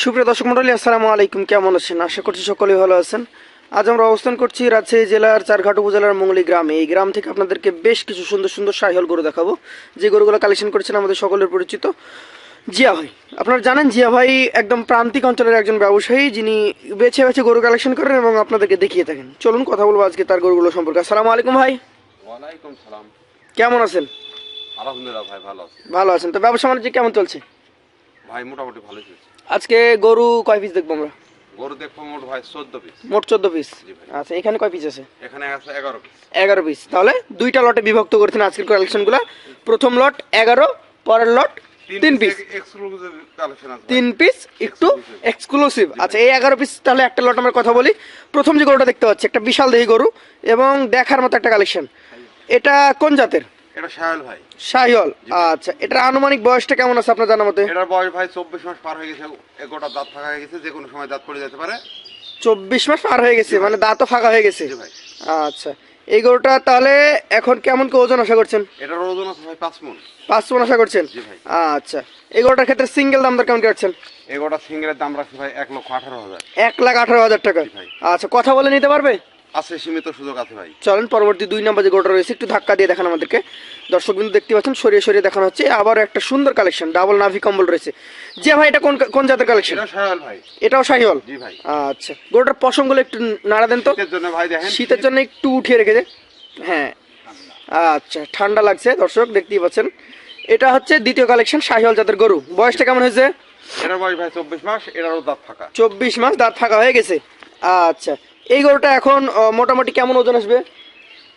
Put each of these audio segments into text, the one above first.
সুপ্রিয় দর্শক মন্ডলী আসসালামু আলাইকুম। কেমন আছেন? আশা করছি সকলেই ভালো আছেন। আজ আমরা অবস্থান করছি রাজশাহী জেলার চারঘাট উপজেলার মঙ্গলি গ্রামে। এই গ্রাম থেকে আপনাদেরকে বেশ কিছু সুন্দর সুন্দর সাহিহল গরু দেখাবো। যে গরুগুলো কালেকশন করেছেন আমাদের সকলের পরিচিত জিয়া ভাই। আপনারা জানেন জিয়া ভাই একদম প্রান্তিক অঞ্চলের একজন ব্যবসায়ী। যিনি বেছে বেছে গরু কালেকশন করেন এবং আপনাদেরকে দেখিয়ে থাকেন। চলুন কথা বলব আজকে তার গরুগুলো সম্পর্কে। আসসালামু আলাইকুম ভাই। ওয়ালাইকুম সালাম। কেমন আছেন? আলহামদুলিল্লাহ ভাই ভালো আছি। ভালো আছেন। তো ব্যবসা বাণিজ্য কেমন চলছে? ভাই মোটামুটি ভালো চলছে। আজকে গরু কয় পিস দেখব আমরা? গরু দেখব মোট ভাই চোদ্দ পিস মোট চোদ্দ পিস আচ্ছা এখানে কয় পিস আছে? এখানে আছে এগারো পিস এগারো পিস তাহলে দুইটা লটে বিভক্ত করেছেন আজকের কালেকশনগুলো প্রথম লট এগারো পরের লট তিন পিস এক্সক্লুসিভ কালেকশন আছে তিন পিস একটু এক্সক্লুসিভ আচ্ছা এই এগারো পিস তাহলে একটা লট আমরা কথা বলি। প্রথম যে গরুটা দেখতে পাচ্ছি একটা বিশাল দেহি গরু এবং দেখার মতো একটা কালেকশন এটা কোন জাতের? এটা ভাই। আচ্ছা এটার আনুমানিক বয়সটা কেমন আছে আপনার জানা মতে? এটার বয়স ভাই চব্বিশ মাস পার হয়ে গেছে দাঁত ফাঁকা হয়ে গেছে যে কোনো সময় দাঁত পড়ে যেতে পারে। চব্বিশ মাস পার হয়ে গেছে মানে দাঁতও ফাঁকা হয়ে গেছে? ভাই। আচ্ছা এই গরুটা তাহলে এখন কেমন কি ওজন আশা করছেন? এটার ওজন আছে ভাই পাঁচ মন। পাঁচ মন আশা করছেন? ভাই। আচ্ছা এই গরুটার ক্ষেত্রে সিঙ্গেল দাম দর কেমন কি রাখছেন? এগারোটা সিঙ্গেলের দাম রাখছে ভাই এক লক্ষ আঠারো হাজার। এক লাখ আঠারো হাজার টাকা। ভাই। আচ্ছা কথা বলে নিতে পারবে? আছে সীমিত সুযোগ আছে ভাই। চলেন পরবর্তী দুই নাম্বার যে গোটা রয়েছে একটু ধাক্কা দিয়ে দেখান আমাদেরকে। দর্শক বিন্দু দেখতে পাচ্ছেন সরিয়ে সরিয়ে দেখানো হচ্ছে। আবার একটা সুন্দর কালেকশন ডাবল নাভি কম্বল রয়েছে। যে ভাই এটা কোন কোন জাতের কালেকশন এটা ভাই। এটাও শাহিওল জি ভাই। আচ্ছা গরুটার পশমগুলো একটু নাড়া দেন তো। শীতের জন্য ভাই দেখেন। শীতের জন্য একটু উঠিয়ে রেখেছে হ্যাঁ। আচ্ছা ঠান্ডা লাগছে দর্শক দেখতেই পাচ্ছেন। এটা হচ্ছে দ্বিতীয় কালেকশন শাহিওল জাতের গরু। বয়সটা কেমন হয়েছে? এটার বয়স ভাই চব্বিশ মাস এটারও দাঁত ফাঁকা। চব্বিশ মাস দাঁত ফাঁকা হয়ে গেছে। আচ্ছা এই গরুটা এখন মোটামুটি কেমন ওজন আসবে?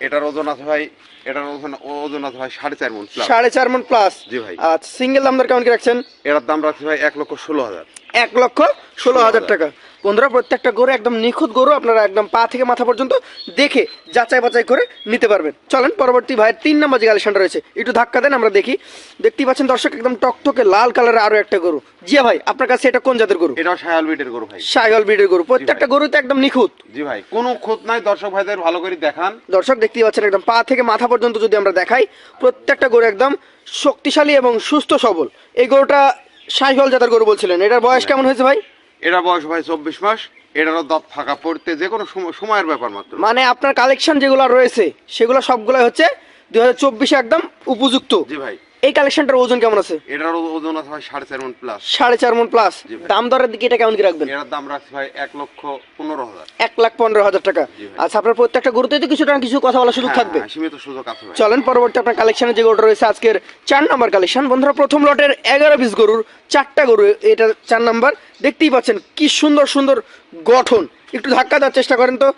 এটার ওজন আছে ভাই এটার ওজন ওজন আছে ভাই সাড়ে চার মন সাড়ে চার মন প্লাস জি ভাই। আচ্ছা সিঙ্গেল দাম দর কেমন কি রাখছেন? এটার দাম রাখছে ভাই এক লক্ষ ষোলো হাজার। এক লক্ষ ষোলো হাজার টাকা। বন্ধুরা প্রত্যেকটা গরু একদম নিখুঁত গরু আপনারা একদম পা থেকে মাথা পর্যন্ত দেখে যাচাই বাছাই করে নিতে পারবেন। চলেন পরবর্তী ভাইয়ের তিন নম্বর যে কালেকশনটা রয়েছে একটু ধাক্কা দেন আমরা দেখি। দেখতেই পাচ্ছেন দর্শক একদম টকটকে লাল কালারের আরও একটা গরু। জিয়া ভাই আপনার কাছে এটা কোন জাতের গরু? এটাও সায়াল বিটের গরু ভাই। সাইগল ব্রিডের গরু প্রত্যেকটা গরুতে একদম নিখুঁত। জি ভাই কোনো খুঁত নাই দর্শক ভাইদের ভালো করে দেখান। দর্শক দেখতেই পাচ্ছেন একদম পা থেকে মাথা পর্যন্ত যদি আমরা দেখাই প্রত্যেকটা গরু একদম শক্তিশালী এবং সুস্থ সবল। এই গরুটা সাইহল জাতের গরু বলছিলেন এটার বয়স কেমন হয়েছে ভাই? এটা বয়স ভাই চব্বিশ মাস এটারও দাঁত ফাঁকা পড়তে যে কোনো সময়- সময়ের ব্যাপার মাত্র। মানে আপনার কালেকশন যেগুলো রয়েছে সেগুলো সবগুলো হচ্ছে দুই হাজার চব্বিশে একদম উপযুক্ত। জি ভাই। এই কালেকশনটার ওজন কেমন আছে? এটার ওজন আছে সাড়ে চার মন প্লাস সাড়ে চার মন প্লাস দাম দরের দিকে এটা কেমন কি রাখবেন? এটার দাম রাখছে ভাই এক লক্ষ পনেরো হাজার। এক লাখ পনেরো হাজার টাকা। আচ্ছা আপনার প্রত্যেকটা গরুতে তো কিছু টাকা কিছু কথা বলার সুযোগ হ্যাঁ, থাকবে। হ্যাঁ, সীমিত সুযোগ আছে চলেন পরবর্তী আপনার কালেকশনে যে গরুটা রয়েছে আজকের চার নাম্বার কালেকশন বন্ধুরা প্রথম লটের এগারো পিস গরুর চারটা গরু এটা চার নাম্বার। দেখতেই পাচ্ছেন কি সুন্দর সুন্দর গঠন। একটু ধাক্কা দেওয়ার চেষ্টা করেন তো।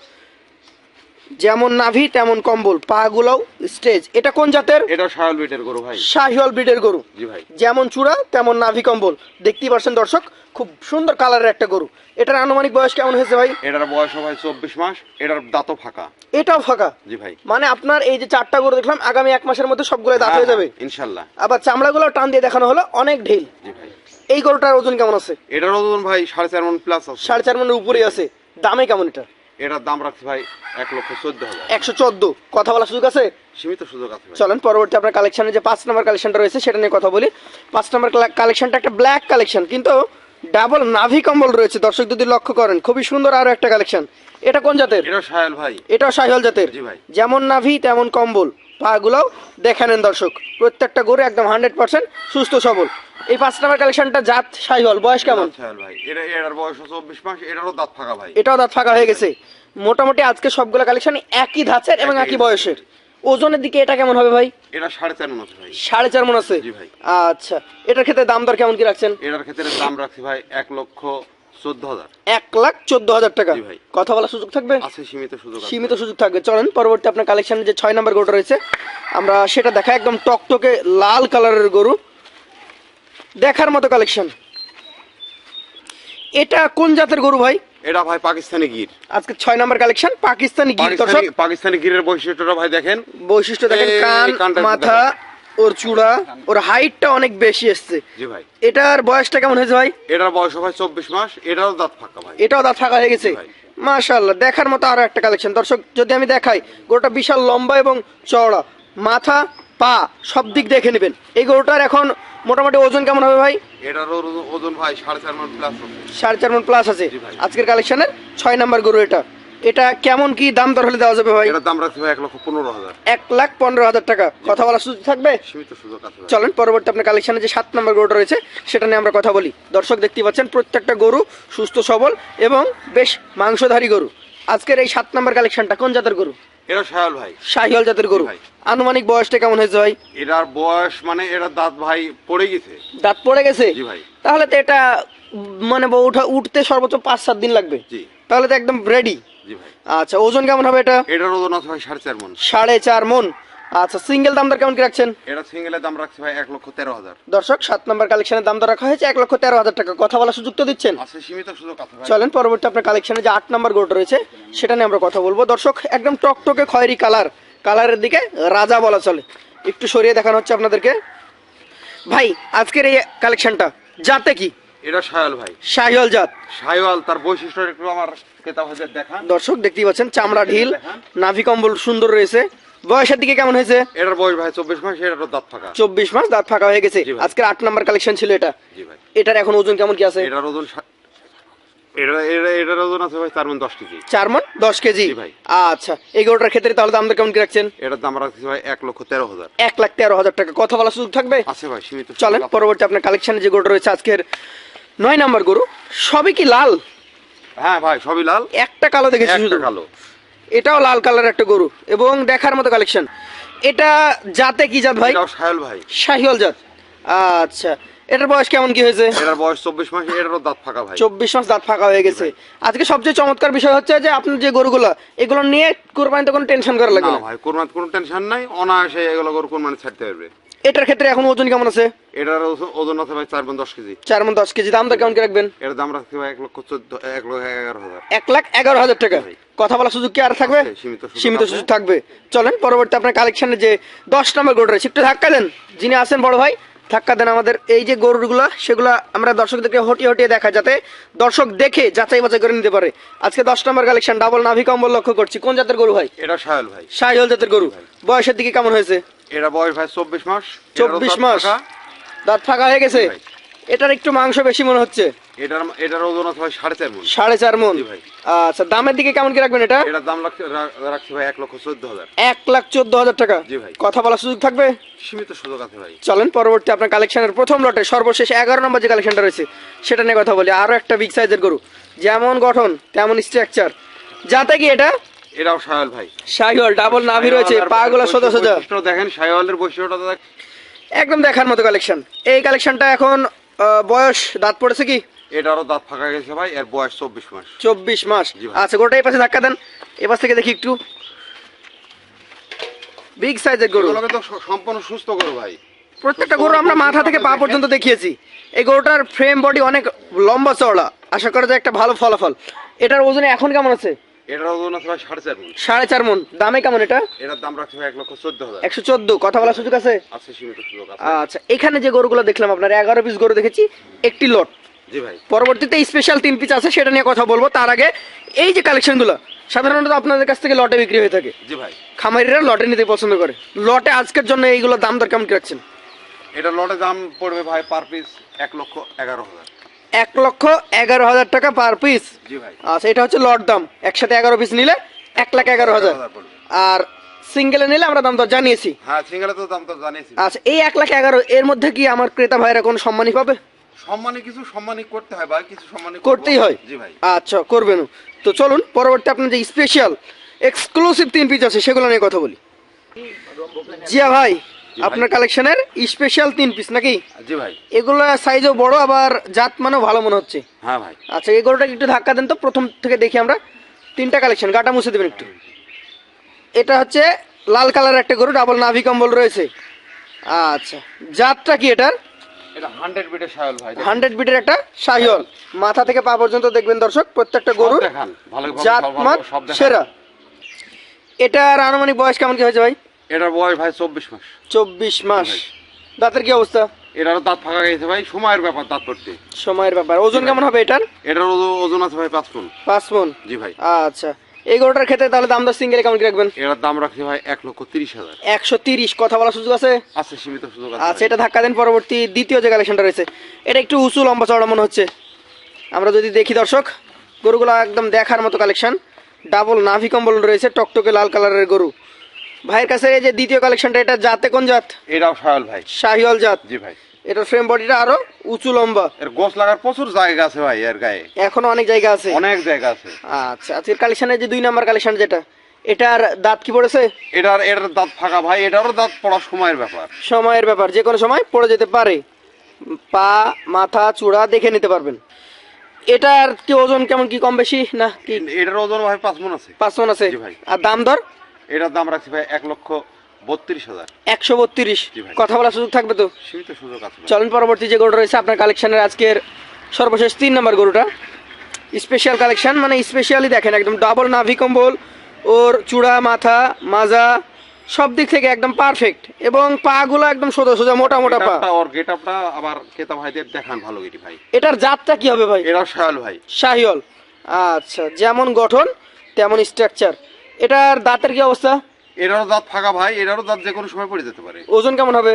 যেমন নাভি তেমন কম্বল। পা গুলাও স্টেজ এটা কোন জাতের? এটাও সায়াল বিটের গরু ভাই। শাহিওয়াল ব্রিডের গরু। জি ভাই। যেমন চূড়া তেমন নাভি কম্বল। দেখতেই পাচ্ছেন দর্শক খুব সুন্দর কালারের একটা গরু। এটার আনুমানিক বয়স কেমন হয়েছে ভাই? এটার বয়স ভাই চব্বিশ মাস। এটার দাঁতও ফাঁকা। এটাও ফাঁকা? জি ভাই। মানে আপনার এই যে চারটা গরু দেখলাম আগামী এক মাসের মধ্যে সবগুলো দাঁত হয়ে যাবে হ্যাঁ, ইনশাল্লাহ। আবার চামড়াগুলো টান দিয়ে দেখানো হলো অনেক ঢিল। জি ভাই। এই গরুটার ওজন কেমন আছে? এটার ওজন ভাই সাড়ে চার মন প্লাস আছে। সাড়ে চার মনের উপরেই আছে। দামে কেমন এটা? এটার দাম রাখছে ভাই এক লক্ষ চোদ্দ হাজার। একশো চোদ্দ। কথা বলার সুযোগ আছে? সীমিত সুযোগ আছে চলেন পরবর্তী আপনার কালেকশনে যে পাঁচ নম্বর কালেকশনটা রয়েছে সেটা নিয়ে কথা বলি। পাঁচ নম্বর কালেকশনটা একটা ব্ল্যাক কালেকশন কিন্তু ডাবল নাভি কম্বল রয়েছে। দর্শক যদি লক্ষ্য করেন খুবই সুন্দর আরও একটা কালেকশন এটা কোন জাতের? এটাও সায়াল ভাই। এটাও সাহিওয়াল জাতের। জি ভাই। যেমন নাভি তেমন কম্বল। পা পাগুলোও দেখে নেন দর্শক। প্রত্যেকটা গরু একদম হান্ড্রেড পার্সেন্ট সুস্থ সবল। এই পাঁচ নম্বর কালেকশনটা জাত সাহিওয়াল বয়স কেমন? ভাই এটা এটার বয়স চব্বিশ মাস এটারও দাঁত ফাঁকা ভাই। এটাও দাঁত ফাঁকা হয়ে গেছে। মোটামুটি আজকে সবগুলো কালেকশন একই ধাঁচের এবং একই বয়সের। ওজনের দিকে এটা কেমন হবে ভাই? এটা সাড়ে চার মন আছে ভাই। সাড়ে চার মন আছে? জি ভাই। আচ্ছা এটার ক্ষেত্রে দাম দর কেমন কি রাখছেন? এটার ক্ষেত্রে দাম রাখছি ভাই এক লক্ষ চোদ্দ হাজার। এক লাখ চোদ্দ হাজার টাকা। ভাই। কথা বলার সুযোগ থাকবে? আছে সীমিত সুযোগ সীমিত সুযোগ থাকবে। চলেন পরবর্তী আপনার কালেকশনে যে ছয় নম্বর গরুটা রয়েছে আমরা সেটা দেখা একদম টকটকে লাল কালারের গরু। দেখার মতো কালেকশন এটা কোন জাতের গরু ভাই? এটা ভাই পাকিস্তানি গির। আজকে ছয় নম্বর কালেকশন পাকিস্তানি গির দর্শক। পাকিস্তানি গিরের বৈশিষ্ট্যটা ভাই দেখেন। বৈশিষ্ট্য দেখেন কান মাথা ওর চূড়া ওর হাইটটা অনেক বেশি এসছে। জি ভাই। এটার বয়সটা কেমন হয়েছে ভাই? এটার বয়স ভাই চব্বিশ মাস এটাও দাঁত ফাঁকা ভাই। এটাও দাঁত ফাঁকা হয়ে গেছে। মাশাআল্লাহ দেখার মতো আরও একটা কালেকশন দর্শক যদি আমি দেখাই গরুটা বিশাল লম্বা এবং চওড়া। মাথা পা সব দিক দেখে নেবেন। এই গরুটার এখন মোটামুটি ওজন কেমন হবে ভাই? এটার ওজন- ভাই সাড়ে চার মান প্লাস সাড়ে চার মন প্লাস আছে। আজকের কালেকশনের ছয় নাম্বার গরু এটা। এটা কেমন কি দাম দর হলে দেওয়া যাবে ভাই? এটার দাম রাখছি ভাই এক লক্ষ পনেরো হাজার। এক লাখ পনেরো হাজার টাকা। কথা বলার সুযোগ থাকবে? সীমিত সুযোগ আছে। চলেন পরবর্তী আপনার কালেকশনে যে সাত নম্বর গরুটা রয়েছে সেটা নিয়ে আমরা কথা বলি। দর্শক দেখতে পাচ্ছেন প্রত্যেকটা গরু সুস্থ সবল এবং বেশ মাংসধারী গরু। আজকের এই সাত নম্বর কালেকশনটা কোন জাতের গরু? এটা শায়াল ভাই। শাহিওয়াল জাতের গরু। ভাই। আনুমানিক বয়সটা কেমন হয়েছে ভাই? এটার বয়স মানে এটা দাঁত ভাই পড়ে গেছে। দাঁত পড়ে গেছে? জি ভাই। তাহলে তো এটা উম, মানে ব- উঠা উঠতে সর্বোচ্চ পাঁচ সাত দিন লাগবে। জি। তাহলে তো একদম রেডি জি ভাই। আচ্ছা ওজন কেমন হবে এটা? এটার ওজন আছে ভাই সাড়ে চার মন। সাড়ে চার মন। আচ্ছা সিঙ্গেল দাম দর কেমন কি রাখছেন? এটা সিঙ্গেলের দাম রাখছি ভাই এক লক্ষ তেরো হাজার। দর্শক সাত নম্বর কালেকশনের দাম দর রাখা হয়েছে এক লক্ষ তেরো হাজার টাকা। কথা বলার সুযোগ তো দিচ্ছেন? আছে সীমিত সুযোগ আছে ভাই। চলেন পরবর্তী আপনার কালেকশনে যে আট নম্বর গোট রয়েছে সেটা নিয়ে আমরা কথা বলব। দর্শক একদম টকটকে খয়েরি কালার কালারের দিকে রাজা বলা চলে। একটু সরিয়ে দেখানো হচ্ছে আপনাদেরকে। ভাই আজকের এই কালেকশনটা যাতে কি? এটা সায়াল ভাই। শাহিওয়াল জাত। সায়াল তার বৈশিষ্ট্য একটু আমার হাজার দেখান। দর্শক দেখতেই পাচ্ছেন চামড়া ঢিল নাভি কম্বল সুন্দর রয়েছে। বয়সের দিকে কেমন হয়েছে? এটার বয়স ভাই চব্বিশ মাস এটার দাঁত ফাঁকা। চব্বিশ মাস দাঁত ফাঁকা হয়ে গেছে। আজকের আট নম্বর কালেকশন ছিল এটা। জি ভাই। এটার এখন ওজন কেমন কি আছে? এটার ওজন এটার আছে ভাই চার মন দশ কেজি। চার মন দশ কেজি? ভাই। আচ্ছা এই গরুটার ক্ষেত্রে তাহলে দাম কেমন কি রাখছেন? এটার দাম রাখছি ভাই এক লক্ষ তেরো হাজার। এক লাখ তেরো হাজার টাকা। কথা বলার সুযোগ থাকবে? আছে ভাই সীমিত সুযোগ চলেন পরবর্তী আপনার কালেকশনে যে গরুটা রয়েছে আজকের নয় নাম্বার গরু সবই কি লাল? হ্যাঁ ভাই সবই লাল। একটা কালো দেখেছি শুধু। কালো। এটাও লাল কালার একটা গরু এবং দেখার মতো কালেকশন এটা জাতে কি জাত ভাই? সায়াল ভাই। শাহিওয়াল জাত। আচ্ছা এটার বয়স কেমন কি হয়েছে? এটার বয়স চব্বিশ মাস এটারও দাঁত ফাঁকা ভাই। চব্বিশ মাস দাঁত ফাঁকা হয়ে গেছে। আজকে সবচেয়ে চমৎকার বিষয় হচ্ছে যে আপনার যে গরুগুলো এগুলো নিয়ে কোরবানিতে কোনো টেনশন করা লাগবে না না। ভাই কোরবানিতে কোনো টেনশন নাই অনায়াসে এগুলো গরু কোরবানি ছাড়তে পারবে। এটার ক্ষেত্রে এখন ওজন কেমন আছে? এটার ওজন- ওজন আছে ভাই চার মন দশ কেজি। চার মন দশ কেজি। দাম দর কেমন কি রাখবেন? এর দাম রাখছি ভাই এক লক্ষ চোদ্দ এক লক্ষ এগারো হাজার। এক লাখ এগারো হাজার টাকা। কথা বলার সুযোগ কি আর থাকবে? সীমিত সুযোগ সীমিত সুযোগ থাকবে। চলেন পরবর্তী আপনার কালেকশনে যে দশ নম্বর গরু রয়েছে একটু ধাক্কা দেন। যিনি আছেন বড় ভাই ধাক্কা দেন আমাদের এই যে গরুগুলো সেগুলো আমরা দর্শকদেরকে হটিয়ে হটিয়ে দেখা যাতে দর্শক দেখে যাচাই বাছাই করে নিতে পারে। আজকে দশ নম্বর কালেকশন ডাবল নাভি কম্বল লক্ষ্য করছি। কোন জাতের গরু ভাই? এটা সায়াল ভাই। শাহিওল জাতের গরু। বয়সের দিকে কেমন হয়েছে? এটা বয়স ভাই চব্বিশ মাস। চব্বিশ মাস। দাঁত ফাঁকা হয়ে গেছে। এটার একটু মাংস বেশি মনে হচ্ছে। এটার এটার ওজন আছে ভাই সাড়ে চার মন সাড়ে চার মন জি ভাই। আচ্ছা দামের দিকে কেমন কি রাখবেন এটা? এটার দাম রাখছি রা- রাখছি ভাই এক লক্ষ চোদ্দ হাজার। এক লাখ চোদ্দ হাজার টাকা? জি ভাই। কথা বলার সুযোগ থাকবে? সীমিত সুযোগ আছে ভাই। চলেন পরবর্তী আপনার কালেকশনের প্রথম লটে সর্বশেষ এগারো নম্বর যে কালেকশনটা রয়েছে সেটা নিয়ে কথা বলি। আরও একটা বিগ সাইজের গরু। যেমন গঠন তেমন স্ট্রাকচার যাতে কি এটা? এটাও সায়াল ভাই। শাহিওয়াল ডাবল নাভি রয়েছে সায়ালের পা গুলো সোজা সোজা। দেখেন সায়ালের বৈশিষ্ট্যটা একদম দেখার মতো কালেকশন। এই কালেকশনটা এখন বয়স দাঁত পড়েছে কি? এটারও দাঁত ফাঁকা গেছে ভাই এর বয়স চব্বিশ মাস। চব্বিশ মাস। আচ্ছা গোটা এই পাশে ধাক্কা দেন। এ পাশ থেকে দেখি একটু। বিগ সাইজের গরু। তো সম্পূর্ণ সুস্থ করো ভাই। প্রত্যেকটা গরু আমরা মাথা থেকে পা পর্যন্ত দেখিয়েছি। এই গরুটার ফ্রেম বডি অনেক লম্বা চওড়া। আশা করা যায় একটা ভালো ফলাফল। এটার ওজনে এখন কেমন আছে? এটার ওজন আছে ভাই সাড়ে চার মন? সাড়ে চার মন। দামে কেমন এটা? এটার দাম রাখছি ভাই এক লক্ষ চোদ্দ হাজার। একশো চোদ্দ। কথা বলার সুযোগ আছে? আছে সীমিত সুযোগ আছে। আচ্ছা এখানে যে গরুগুলো দেখলাম আপনার এগারো পিস গরু দেখেছি একটি লট। জি ভাই। পরবর্তীতে স্পেশাল তিন পিস আছে সেটা নিয়ে কথা বলব। তার আগে এই যে কালেকশনগুলো সাধারণত আপনাদের কাছ থেকে লটে বিক্রি হয়ে থাকে। জি ভাই। খামারিরা লটে নিতে পছন্দ করে। লটে আজকের জন্য এইগুলো দাম দর কেমন রাখছেন? এটা লটে দাম পড়বে ভাই পার পিস এক লক্ষ এগারো হাজার। এক লক্ষ এগারো হাজার টাকা পার পিস আচ্ছা এটা হচ্ছে লট দাম। একসাথে এগারো পিস নিলে এক লাখ এগারো হাজার। আর সিঙ্গেলে নিলে আমরা দাম দর জানিয়েছি। হ্যাঁ সিঙ্গেলে তো দাম তো জানিয়েছি। আচ্ছা এই এক লাখ এগারো এর মধ্যে কি আমার ক্রেতা ভাইরা কোনো সম্মানই পাবে? সম্মানে কিছু সম্মানই করতে হয় ভাই কিছু সম্মানই করতেই হয়? জি ভাই। আচ্ছা করবেন তো চলুন পরবর্তী আপনার যে স্পেশাল এক্সক্লুসিভ তিন পিস আছে সেগুলো নিয়ে কথা বলি। জিয়া ভাই আপনার কালেকশনের স্পেশাল তিন পিস নাকি? জি ভাই। এগুলো সাইজও বড় আবার জাত মানেও ভালো মনে হচ্ছে। হ্যাঁ ভাই। আচ্ছা এই গরুটাকে একটু ধাক্কা দেন তো প্রথম থেকে দেখি আমরা। তিনটা কালেকশন গাটা মুছে দেবেন একটু। এটা হচ্ছে লাল কালার একটা গরু ডাবল নাভি কম্বল রয়েছে। আচ্ছা জাতটা কি এটার? এটা হান্ড্রেড বিটের একটা শাহিওয়াল মাথা থেকে পা পর্যন্ত দেখবেন দর্শক প্রত্যেকটা গরু গরুর জাত মান সেরা। এটার আনুমানিক বয়স কেমন কি হয়েছে ভাই? এটার বয়স ভাই চব্বিশ মাস। চব্বিশ মাস। দাঁতের কি অবস্থা? এটারও দাঁত ফাঁকা গেছে ভাই সময়ের ব্যাপার দাঁত পড়তে। সময়ের ব্যাপার। ওজন কেমন হবে এটার? এটার ওজ- ওজন আছে ভাই পাঁচ ফুল পাঁচ মন? জি ভাই। আচ্ছা। এই গরুটার ক্ষেত্রে তাহলে দাম দর সিঙ্গেলে কেমন কি রাখবেন? এটার দাম রাখছি ভাই এক লক্ষ তিরিশ হাজার। একশো তিরিশ। কথা বলার সুযোগ আছে? আছে সীমিত সুযোগ আছে আচ্ছা ভাই। এটা ধাক্কা দেন পরবর্তী দ্বিতীয় যে কালেকশনটা রয়েছে এটা একটু উঁচু লম্বা চড়া মনে হচ্ছে। আমরা যদি দেখি দর্শক গরুগুলো একদম দেখার মতো কালেকশন ডাবল নাভি কম্বল রয়েছে টকটকে লাল কালারের গরু। ভাইয়ের কাছে এই যে দ্বিতীয় কালেকশনটা এটা জাতে কোন জাত? এটাও সয়াল ভাই। শাহিওয়াল জাত? জি ভাই। এটার ফ্রেম বডিটা আরও উঁচু লম্বা। এর গোস লাগার প্রচুর জায়গা আছে ভাই এর গায়ে। এখনও অনেক জায়গা আছে? অনেক জায়গা আছে। আচ্ছা আজকের কালেকশনের যে দুই নাম্বার কালেকশন যেটা এটার দাঁত কি পড়েছে? এটার এটার দাঁত ফাঁকা ভাই এটারও দাঁত পড়ার সময়ের ব্যাপার। সময়ের ব্যাপার যে কোনো সময় পড়ে যেতে পারে। পা মাথা চূড়া দেখে নিতে পারবেন। এটার কি ওজন কেমন কি কম বেশি না কি? এটার ওজন ভাই পাঁচ মন আছে। পাঁচ মন আছে? জি ভাই। আর দাম দর? এটার দাম রাখছি ভাই এক লক্ষ বত্রিশ হাজার। একশো বত্রিশ। কথা বলার সুযোগ থাকবে তো? সীমিত সুযোগ আছে। চলুন পরবর্তী যে গরুটা রয়েছে আপনার কালেকশনের আজকের সর্বশেষ তিন নম্বর গরুটা। স্পেশাল কালেকশন মানে স্পেশালি দেখেন একদম ডাবল নাভি কম্বল ওর চূড়া মাথা মাজা সব দিক থেকে একদম পারফেক্ট এবং পাগুলো একদম সোজা সোজা মোটা মোটা পা। ওর গেটআপটা আবার কেতা ভাইদের দেখান ভালো গেটি ভাই। এটার জাতটা কি হবে ভাই? এটা সয়াল ভাই। শাহিওল আচ্ছা যেমন গঠন তেমন স্ট্রাকচার এটার দাঁতের কি অবস্থা? এটারও দাঁত ফাঁকা ভাই এটারও দাঁত যে কোনো সময় পড়ে যেতে পারে। ওজন কেমন হবে?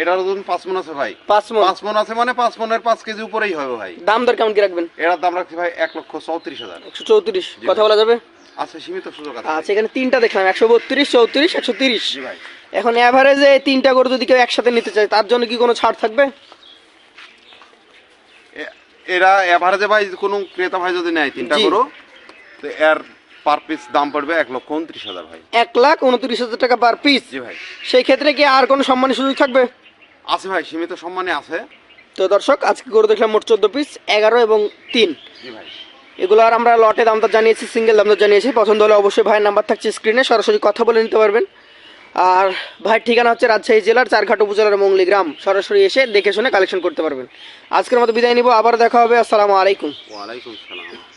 এটার ওজন পাঁচ মন আছে ভাই। পাঁচ মন? পাঁচ মন আছে মানে পাঁচ মনের পাঁচ কেজি উপরেই হবে ভাই। দাম দর কেমন কি রাখবেন? এটার দাম রাখছি ভাই এক লক্ষ চৌত্রিশ হাজার। একশো চৌত্রিশ। কথা বলা যাবে? আচ্ছা সীমিত সুযোগ আছে। আচ্ছা এখানে তিনটা দেখলাম একশো বত্রিশ চৌত্রিশ একশো তিরিশ। ভাই। এখন অ্যাভারেজে তিনটা গরু যদি কেউ একসাথে নিতে চায় তার জন্য কি কোনো ছাড় থাকবে? এরা এভারেজে ভাই কোনো ক্রেতা ভাই যদি নেয় তিনটা। করো তো এর পার পিস দাম পড়বে এক লক্ষ উনত্রিশ হাজার ভাই। এক লাখ উনত্রিশ হাজার টাকা পার পিস জি ভাই। সেই ক্ষেত্রে কি আর কোনো সম্মানের সুযোগ থাকবে? আছে ভাই সীমিত সম্মানে আছে। তো দর্শক আজকে গরু দেখলাম মোট চোদ্দ পিস এগারো এবং তিন। জি ভাই। এগুলো আর আমরা লটে দাম দর জানিয়েছি সিঙ্গেল দাম দর জানিয়েছি। পছন্দ হলে অবশ্যই ভাইয়ের নাম্বার থাকছে স্ক্রিনে সরাসরি কথা বলে নিতে পারবেন। আর ভাইয়ের ঠিকানা হচ্ছে রাজশাহী জেলার চারঘাট উপজেলার মঙ্গলি গ্রাম সরাসরি এসে দেখে শুনে কালেকশন করতে পারবেন। আজকের মতো বিদায় নিব আবার দেখা হবে আসসালামু আলাইকুম। ওয়ালাইকুম সালাম।